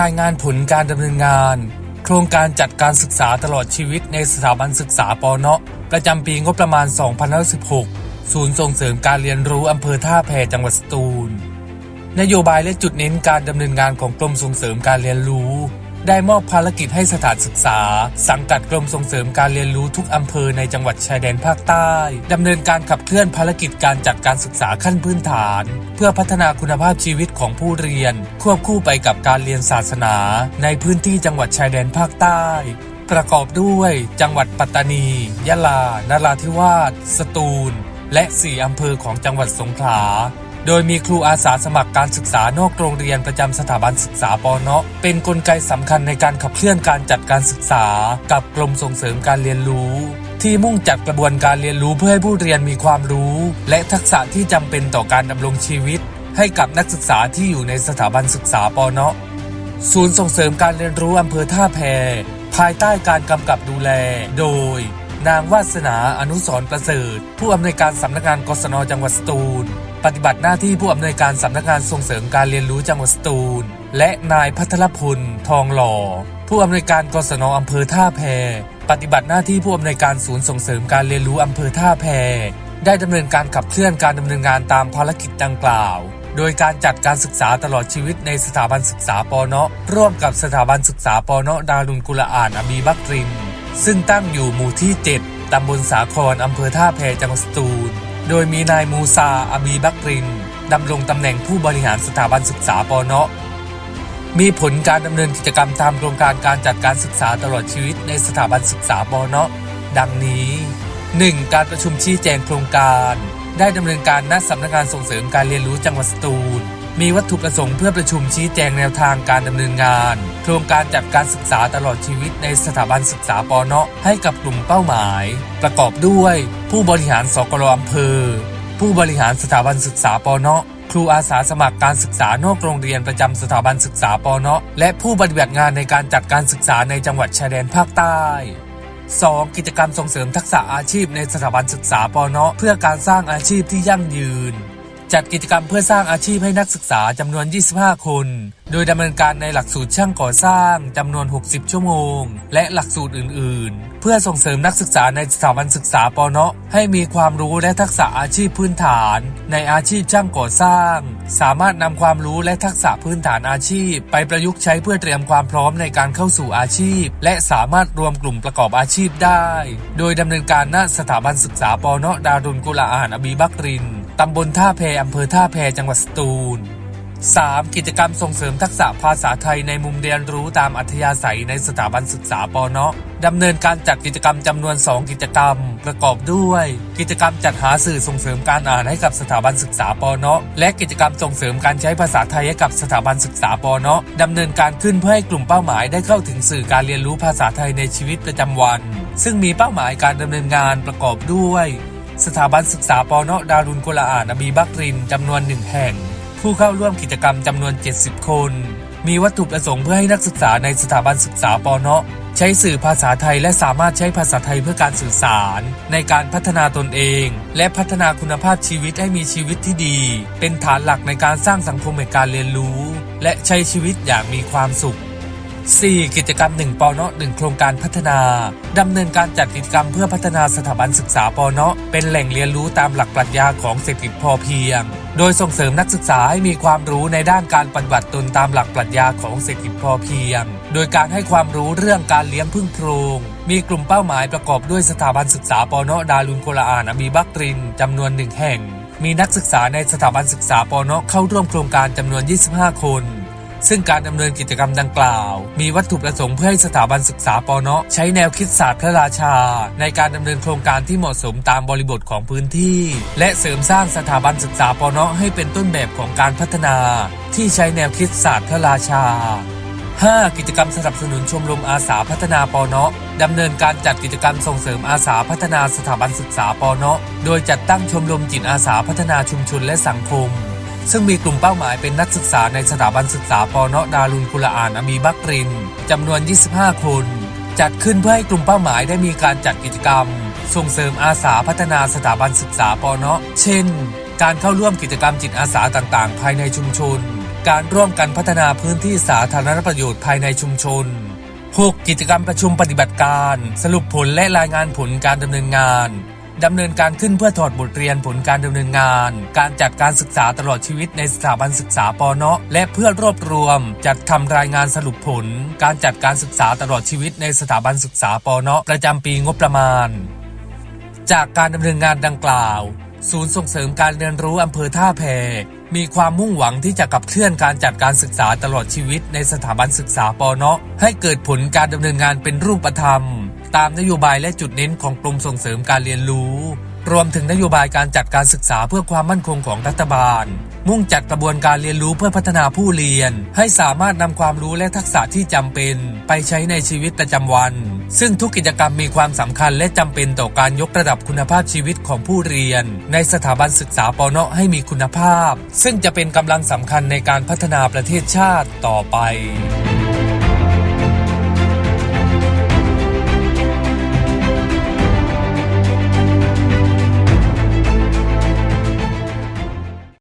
รายงานผลการดำเนินงาน โครงการจัดการศึกษาตลอดชีวิตในสถาบันศึกษาปเนาะประจำปีงบประมาณ 2516 ศูนย์ส่งเสริมการเรียนรู้อำเภอท่าแพจังหวัดสตูล นโยบายและจุดเน้นการดำเนินงานของกรมส่งเสริมการเรียนรู้ ได้มอบภารกิจให้สถานศึกษา สังกัดกรมส่งเสริมการเรียนรู้ทุกอำเภอในจังหวัดชายแดนภาคใต้ดำเนินการขับเคลื่อนภารกิจการจัดการศึกษาขั้นพื้นฐาน เพื่อพัฒนาคุณภาพชีวิตของผู้เรียน ควบคู่ไปกับการเรียนศาสนา ในพื้นที่จังหวัดชายแดนภาคใต้ ประกอบด้วย จังหวัดปัตตานี ยะลา นราธิวาส สตูล และ 4 อำเภอของจังหวัดสงขลา โดยมีครูอาสาสมัครการศึกษานอกโรงเรียนประจำสถาบันศึกษาปเนาะเป็นนกลไกสำคัญในการขับเคลื่อนการจัดการศึกษา กับกรมส่งเสริมการเรียนรู้ ที่มุ่งจัดกระบวนการเรียนรู้เพื่อให้ผู้เรียนมีความรู้ และทักษะที่จำเป็นต่อการดำรงชีวิต ให้กับนักศึกษาที่อยู่ในสถาบันศึกษาปเนาะศูนย์ส่งเสริมการเรียนรู้อำเภอท่าแพ ภายใต้การกำกับดูแล โดย นางวาสนาอนุสรประเสริฐ ผู้อำนวยการสำนักงานกศนจังหวัดสตูล ปฏิบัติหน้าที่ผู้อำนวยการสำนักงานส่งเสริมการเรียนรู้จังหวัดสตูล และนายพัทรพลทองหล่อ ผู้อำนวยการกศนอำเภอท่าแพ ปฏิบัติหน้าที่ผู้อำนวยการศูนย์ส่งเสริมการเรียนรู้อำเภอท่าแพ ได้ดำเนินการขับเคลื่อนการดำเนินงานตามภารกิจดังกล่าว โดยการจัดการศึกษาตลอดชีวิตในสถาบันศึกษาปเนาะร่วมกับสถาบันศึกษาปเนาะดารุนกุลอ่านอบีบักริน ซึ่งตั้งอยู่หมู่ที่ 7ตำบลสาครอำเภอท่าแพจังหวัดสตูล โดยมีนายมูซาอบีบักรินดำรงตำแหน่งผู้บริหารสถาบันศึกษาปเนาะมีผลการดำเนินกิจกรรมตามโครงการการจัดการศึกษาตลอดชีวิตในสถาบันศึกษาปเนาะดังนี้ 1. การประชุมชี้แจงโครงการ ได้ดำเนินการณสำนักงานส่งเสริมการเรียนรู้จังหวัดสตูล มีวัตถุประสงค์เพื่อประชุมชี้แจงแนวทางการดำเนินงาน โครงการจัดการศึกษาตลอดชีวิตในสถาบันศึกษาปเนาะให้กับกลุ่มเป้าหมาย ประกอบด้วย ผู้บริหารสกลอำเภอ ผู้บริหารสถาบันศึกษาปเนาะครูอาสาสมัครการศึกษานอกโรงเรียนประจำสถาบันศึกษาปเนาะและผู้ปฏิบัติงานในการจัดการศึกษาในจังหวัดชายแดนภาคใต้ 2. กิจกรรมส่งเสริมทักษะอาชีพในสถาบันศึกษาปเนาะเพื่อการสร้างอาชีพที่ยั่งยืน จัดกิจกรรมเพื่อสร้างอาชีพให้นักศึกษาจำนวน 25 คน โดยดำเนินการในหลักสูตรช่างก่อสร้างจำนวน 60 ชั่วโมง และหลักสูตรอื่น ๆ เพื่อส่งเสริมนักศึกษาในสถาบันศึกษาปเนาะให้มีความรู้และทักษะอาชีพพื้นฐาน ในอาชีพช่างก่อสร้าง สามารถนำความรู้และทักษะพื้นฐานอาชีพ ไปประยุกต์ใช้เพื่อเตรียมความพร้อมในการเข้าสู่อาชีพ และสามารถรวมกลุ่มประกอบอาชีพได้ โดยดำเนินการณสถาบันศึกษาปเนาะดารุนกุลาอาหารอบีบักริน ตำบลท่าแพอำเภอท่าแพจังหวัดสตูล 3. กิจกรรมส่งเสริมทักษะภาษาไทยในมุมเรียนรู้ตามอัธยาศัยในสถาบันศึกษาปเนาะดำเนินการจัดกิจกรรมจำนวน 2 กิจกรรม ประกอบด้วย กิจกรรมจัดหาสื่อส่งเสริมการอ่านให้กับสถาบันศึกษาปเนาะและกิจกรรมส่งเสริมการใช้ภาษาไทยให้กับสถาบันศึกษาปเนาะดำเนินการขึ้นเพื่อให้กลุ่มเป้าหมายได้เข้าถึงสื่อการเรียนรู้ภาษาไทยในชีวิตประจำวัน ซึ่งมีเป้าหมายการดำเนินงานประกอบด้วย สถาบันศึกษาปเนะดารุนกุลาอ่านบีบักรินจำนวนหนึ่งแห่ง ผู้เข้าร่วมกิจกรรมจำนวน 70 คน มีวัตถุประสงค์เพื่อให้นักศึกษาในสถาบันศึกษาปเนะใช้สื่อภาษาไทยและสามารถใช้ภาษาไทยเพื่อการสื่อสาร ในการพัฒนาตนเอง และพัฒนาคุณภาพชีวิตให้มีชีวิตที่ดี เป็นฐานหลักในการสร้างสังคมแห่งการเรียนรู้ และใช้ชีวิตอย่างมีความสุข 4. กิจกรรม 1ปเนาะ1โครงการพัฒนา ดำเนินการจัดกิจกรรมเพื่อพัฒนาสถาบันศึกษาปเนะเป็นแหล่งเรียนรู้ตามหลักปรัชญาของเศรษฐกิจพอเพียง โดยส่งเสริมนักศึกษาให้มีความรู้ในด้านการปฏิบัติตนตามหลักปรัชญาของเศรษฐกิจพอเพียง โดยการให้ความรู้เรื่องการเลี้ยงพึ่งโพรงมีกลุ่มเป้าหมายประกอบด้วยสถาบันศึกษาปเนะดารุนโกลาอานอบีบักรินจำนวนหนึ่งแห่ง มีนักศึกษาในสถาบันศึกษาปเนะเข้าร่วมโครงการจำนวน 25 คน ซึ่งการดำเนินกิจกรรมดังกล่าว มีวัตถุประสงค์เพื่อให้สถาบันศึกษาปเนะใช้แนวคิดศาสตร์พระราชา ในการดำเนินโครงการที่เหมาะสมตามบริบทของพื้นที่ และเสริมสร้างสถาบันศึกษาปเนะให้เป็นต้นแบบของการพัฒนา ที่ใช้แนวคิดศาสตร์พระราชา 5. กิจกรรมสนับสนุนชมรมอาสาพัฒนาปเนะดำเนินการจัดกิจกรรมส่งเสริมอาสาพัฒนาสถาบันศึกษาปเนะโดยจัดตั้งชมรมจิตอาสาพัฒนาชุมชนและสังคม ซึ่งมีกลุ่มเป้าหมายเป็นนักศึกษาในสถาบันศึกษาปเนาะดารุนกุลาอานอมีบักรินจำนวน 25 คน จัดขึ้นเพื่อให้กลุ่มเป้าหมายได้มีการจัดกิจกรรม ส่งเสริมอาสาพัฒนาสถาบันศึกษาปเนาะเช่น การเข้าร่วมกิจกรรมจิตอาสาต่างๆ ภายในชุมชน การร่วมกันพัฒนาพื้นที่สาธารณประโยชน์ภายในชุมชน 6. กิจกรรมประชุมปฏิบัติการ สรุปผลและรายงานผลการดำเนินงาน ดำเนินการขึ้นเพื่อถอดบทเรียนผลการดำเนินงาน การจัดการศึกษาตลอดชีวิตในสถาบันศึกษาปเนาะและเพื่อรวบรวม จัดทำรายงานสรุปผล การจัดการศึกษาตลอดชีวิตในสถาบันศึกษาปเนาะประจำปีงบประมาณ จากการดำเนินงานดังกล่าว ศูนย์ส่งเสริมการเรียนรู้อำเภอท่าแพมีความมุ่งหวังที่จะขับเคลื่อนการจัดการศึกษาตลอดชีวิตในสถาบันศึกษาปเนาะให้เกิดผลการดำเนินงานเป็นรูปธรรม ตามนโยบายและจุดเน้นของกรมส่งเสริมการเรียนรู้ รวมถึงนโยบายการจัดการศึกษาเพื่อความมั่นคงของรัฐบาล มุ่งจัดกระบวนการเรียนรู้เพื่อพัฒนาผู้เรียน ให้สามารถนำความรู้และทักษะที่จำเป็น ไปใช้ในชีวิตประจำวัน ซึ่งทุกกิจกรรมมีความสำคัญและจำเป็นต่อการยกระดับคุณภาพชีวิตของผู้เรียน ในสถาบันศึกษาปเนาะให้มีคุณภาพ ซึ่งจะเป็นกำลังสำคัญในการพัฒนาประเทศชาติต่อไป